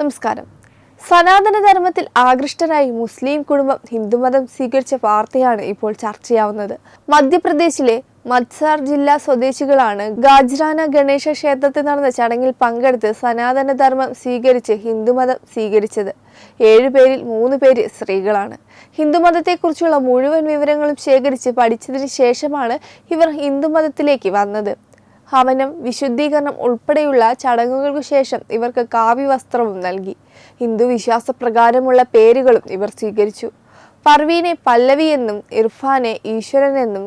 നമസ്കാരം. സനാതന ധർമ്മത്തിൽ ആകൃഷ്ടരായി മുസ്ലിം കുടുംബം ഹിന്ദുമതം സ്വീകരിച്ച വാർത്തയാണ് ഇപ്പോൾ ചർച്ചയാവുന്നത്. മധ്യപ്രദേശിലെ മത്സാർ ജില്ലാ സ്വദേശികളാണ് ഗാജ്രാന ഗണേശ ക്ഷേത്രത്തിൽ നടന്ന ചടങ്ങിൽ പങ്കെടുത്ത് സനാതന ധർമ്മം സ്വീകരിച്ച് ഹിന്ദുമതം സ്വീകരിച്ചത്. ഏഴുപേരിൽ മൂന്ന് പേര് സ്ത്രീകളാണ്. ഹിന്ദുമതത്തെക്കുറിച്ചുള്ള മുഴുവൻ വിവരങ്ങളും ശേഖരിച്ച് പഠിച്ചതിന് ശേഷമാണ് ഇവർ ഹിന്ദുമതത്തിലേക്ക് വന്നത്. ഹവനം വിശുദ്ധീകരണം ഉൾപ്പെടെയുള്ള ചടങ്ങുകൾക്ക് ശേഷം ഇവർക്ക് കാവ്യവസ്ത്രവും നൽകി. ഹിന്ദു വിശ്വാസപ്രകാരമുള്ള പേരുകളും ഇവർ സ്വീകരിച്ചു. പർവീനെ പല്ലവി എന്നും ഇർഫാനെ ഈശ്വരൻ എന്നും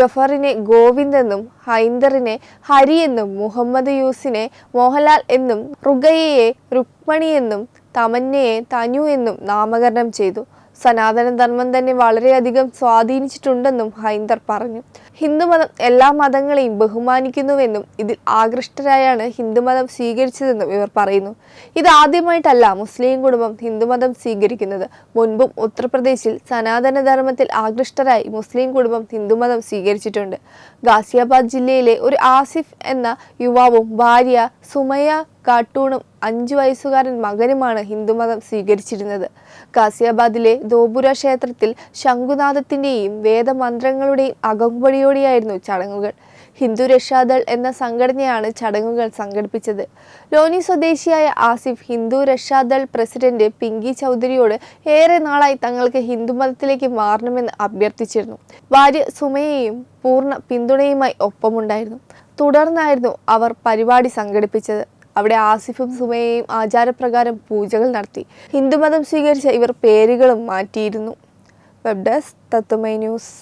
ഗഫറിനെ ഗോവിന്ദ് എന്നും ഹൈന്ദറിനെ ഹരി എന്നും മുഹമ്മദ് യൂസിനെ മോഹൻലാൽ എന്നും റുഗയ്യയെ രുക്മണി എന്നും തമന്നയെ തനു എന്നും നാമകരണം ചെയ്തു. സനാതന ധർമ്മം തന്നെ വളരെയധികം സ്വാധീനിച്ചിട്ടുണ്ടെന്നും ഹൈന്ദർ പറഞ്ഞു. ഹിന്ദുമതം എല്ലാ മതങ്ങളെയും ബഹുമാനിക്കുന്നുവെന്നും ഇതിൽ ആകൃഷ്ടരായാണ് ഹിന്ദുമതം സ്വീകരിച്ചതെന്നും ഇവർ പറയുന്നു. ഇത് ആദ്യമായിട്ടല്ല മുസ്ലിം കുടുംബം ഹിന്ദുമതം സ്വീകരിക്കുന്നത്. മുൻപും ഉത്തർപ്രദേശിൽ സനാതന ധർമ്മത്തിൽ ആകൃഷ്ടരായി മുസ്ലിം കുടുംബം ഹിന്ദുമതം സ്വീകരിച്ചിട്ടുണ്ട്. ഗാസിയാബാദ് ജില്ലയിലെ ഒരു ആസിഫ് എന്ന യുവാവും ഭാര്യ സുമയ കാട്ടൂണും അഞ്ചു വയസ്സുകാരൻ മകനുമാണ് ഹിന്ദുമതം സ്വീകരിച്ചിരുന്നത്. ഗാസിയാബാദിലെ ദോപുര ക്ഷേത്രത്തിൽ ശംഖുനാഥത്തിന്റെയും വേദമന്ത്രങ്ങളുടെയും അകമ്പടിയോടെയായിരുന്നു ചടങ്ങുകൾ. ഹിന്ദു രക്ഷാദൾ എന്ന സംഘടനയാണ് ചടങ്ങുകൾ സംഘടിപ്പിച്ചത്. ലോനി സ്വദേശിയായ ആസിഫ് ഹിന്ദു രക്ഷാദൾ പ്രസിഡന്റ് പിങ്കി ചൗധരിയോട് ഏറെ നാളായി തങ്ങൾക്ക് ഹിന്ദുമതത്തിലേക്ക് മാറണമെന്ന് അഭ്യർത്ഥിച്ചിരുന്നു. ഭാര്യ സുമയെയും പൂർണ പിന്തുണയുമായി ഒപ്പമുണ്ടായിരുന്നു. തുടർന്നായിരുന്നു അവർ പരിപാടി സംഘടിപ്പിച്ചത്. അവിടെ ആസിഫും സുമയും ആചാരപ്രകാരം പൂജകൾ നടത്തി. ഹിന്ദുമതം സ്വീകരിച്ച ഇവർ പേരുകളും മാറ്റിയിരുന്നു. വെബ് ഡെസ്ക് തത്തുമൈ ന്യൂസ്.